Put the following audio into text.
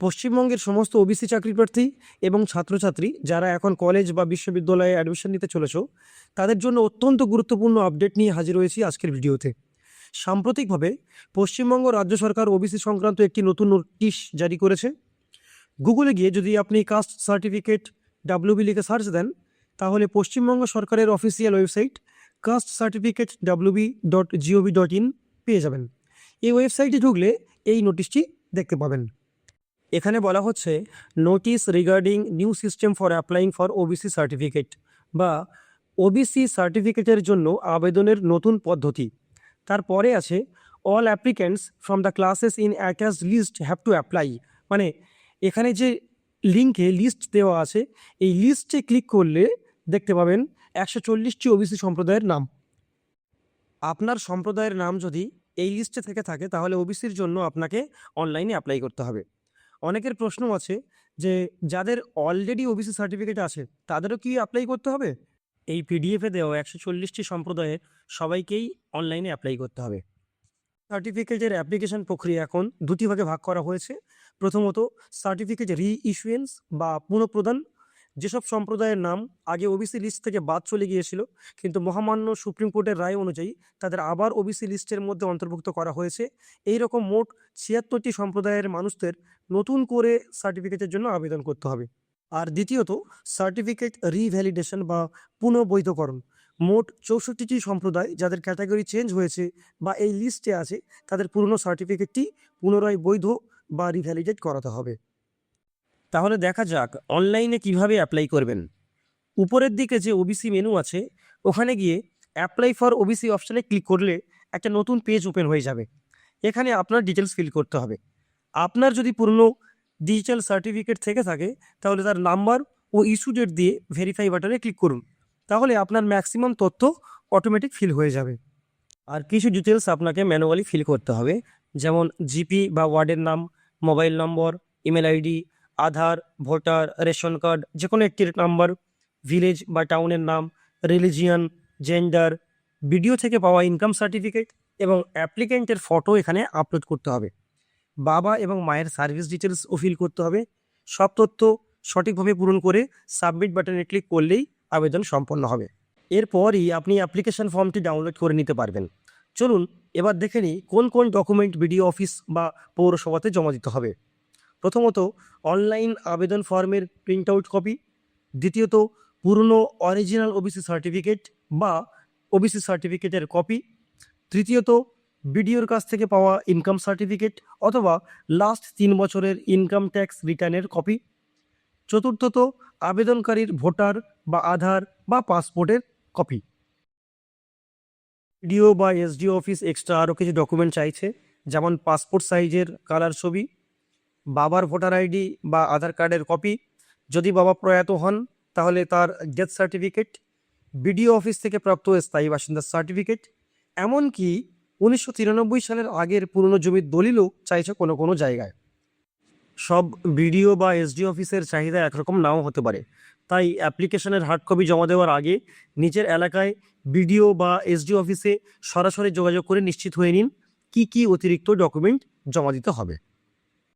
পশ্চিমবঙ্গের সমস্ত ওবিসি চাকরি প্রার্থী এবং ছাত্রছাত্রী যারা এখন কলেজ বা বিশ্ববিদ্যালয়ে অ্যাডমিশন নিতে চলেছ, তাদের জন্য অত্যন্ত গুরুত্বপূর্ণ আপডেট নিয়ে হাজির হয়েছি আজকের ভিডিওতে। সাম্প্রতিকভাবে পশ্চিমবঙ্গ রাজ্য সরকার ওবিসি সংক্রান্ত একটি নতুন নোটিশ জারি করেছে। গুগলে গিয়ে যদি আপনি কাস্ট সার্টিফিকেট ডাব্লিউবি লিখে সার্চ দেন, তাহলে পশ্চিমবঙ্গ সরকারের official website caste certificate WB dot gov dot in পেয়ে যাবেন। এই ওয়েবসাইটে ঢুকলে এই নোটিশটি দেখতে পাবেন। এখানে বলা হচ্ছে notice regarding new system for applying for OBC certificate বা ওবিসি সার্টিফিকেটের জন্য আবেদনের নতুন পদ্ধতি। তারপরে আছে all applicants from the classes in attach list have to apply মানে এখানে যে লিঙ্কে লিস্ট দেওয়া আছে, এই লিস্টে ক্লিক করলে দেখতে পাবেন একশো চল্লিশটি ওবিসি সম্প্রদায়ের নাম। আপনার সম্প্রদায়ের নাম যদি এই লিস্টে থেকে থাকে, তাহলে ওবিসির জন্য আপনাকে অনলাইনে অ্যাপ্লাই করতে হবে। অনেকের প্রশ্ন আছে যে, যাদের অলরেডি ওবিসি সার্টিফিকেট আছে, তাদেরও কি অ্যাপ্লাই করতে হবে? এই পিডিএফে দেওয়া একশো চল্লিশটি সম্প্রদায়ের সবাইকেই অনলাইনে অ্যাপ্লাই করতে হবে। সার্টিফিকেটের অ্যাপ্লিকেশন প্রক্রিয়া এখন দুটি ভাগে ভাগ করা হয়েছে। প্রথমত সার্টিফিকেট রি ইস্যুয়েন্স বা পুনঃপ্রদান যেসব সম্প্রদায়ের নাম আগে ওবিসি লিস্ট থেকে বাদ চলে গিয়েছিল, কিন্তু মহামান্য সুপ্রিম কোর্টের রায় অনুযায়ী তাদের আবার ওবিসি লিস্টের মধ্যে অন্তর্ভুক্ত করা হয়েছে। এই রকম মোট ছিয়াত্তরটি সম্প্রদায়ের মানুষদের নতুন করে সার্টিফিকেটের জন্য আবেদন করতে হবে। আর দ্বিতীয়ত সার্টিফিকেট রিভ্যালিডেশন বা পুনঃবৈধকরণ মোট চৌষট্টিটি সম্প্রদায় যাদের ক্যাটাগরি চেঞ্জ হয়েছে বা এই লিস্টে আছে, তাদের পুরনো সার্টিফিকেটটি পুনরায় বৈধ বা রিভ্যালিডেট করাতে হবে। তাহলে দেখা যাক অনলাইনে কীভাবে অ্যাপ্লাই করবেন। উপরের দিকে যে ওবিসি মেনু আছে, ওখানে গিয়ে অ্যাপ্লাই ফর ওবিসি অপশানে ক্লিক করলে একটা নতুন পেজ ওপেন হয়ে যাবে। এখানে আপনার ডিটেলস ফিল করতে হবে। আপনার যদি পুরনো ডিজিটাল সার্টিফিকেট থেকে থাকে, তাহলে তার নাম্বার ও ইস্যু ডেট দিয়ে ভেরিফাই বাটনে ক্লিক করুন। তাহলে আপনার ম্যাক্সিমাম তথ্য অটোমেটিক ফিল হয়ে যাবে। আর কিছু ডিটেলস আপনাকে ম্যানুয়ালি ফিল করতে হবে, যেমন জিপি বা ওয়ার্ডের নাম mobile number email ID Aadhaar, voter, ration card যে কোনো একটির নাম্বার, ভিলেজ বা টাউনের নাম, রিলিজিয়ান, জেন্ডার ভিডিও থেকে পাওয়া ইনকাম সার্টিফিকেট এবং অ্যাপ্লিকেন্টের ফটো এখানে আপলোড করতে হবে। বাবা এবং মায়ের সার্ভিস ডিটেলসও ফিল করতে হবে। সব তথ্য সঠিকভাবে পূরণ করে সাবমিট বাটনে ক্লিক করলেই আবেদন সম্পন্ন হবে। এরপরই আপনি অ্যাপ্লিকেশন ফর্মটি ডাউনলোড করে নিতে পারবেন। চলুন, এবার দেখে নিই কোন কোন ডকুমেন্ট বিডিও অফিস বা পৌরসভাতে জমা দিতে হবে। প্রথমত, অনলাইন আবেদন ফর্মের প্রিন্ট আউট কপি, দ্বিতীয়ত, পুরনো অরিজিনাল ওবিসি সার্টিফিকেট বা ওবিসি সার্টিফিকেটের কপি, তৃতীয়ত, বিডিওর কাছ থেকে পাওয়া ইনকাম সার্টিফিকেট অথবা লাস্ট তিন বছরের ইনকাম ট্যাক্স রিটার্নের কপি, চতুর্থত, আবেদনকারীর ভোটার বা আধার বা পাসপোর্টের কপি। ডিও বা এসডিও অফিস এক্সট্রা আরও কিছু ডকুমেন্ট চাইছে, যেমন পাসপোর্ট সাইজের কালার ছবি বাবার ভোটার আইডি বা আধার কার্ডের কপি। যদি বাবা প্রয়াত হন, তাহলে তার ডেথ সার্টিফিকেট, বিডিও অফিস থেকে প্রাপ্ত স্থায়ী বাসিন্দার সার্টিফিকেট, এমনকি উনিশশো তিরানব্বই সালের আগের পুরনো জমির দলিলও চাইছে কোনো কোনো জায়গায়। সব বিডিও বা এসডি অফিসের চাহিদা একরকম নাও হতে পারে। তাই অ্যাপ্লিকেশনের হার্ড কপি জমা দেওয়ার আগে নিজের এলাকায় বিডিও বা এসডি অফিসে সরাসরি যোগাযোগ করে নিশ্চিত হয়ে নিন, কী কী অতিরিক্ত ডকুমেন্ট জমা দিতে হবে।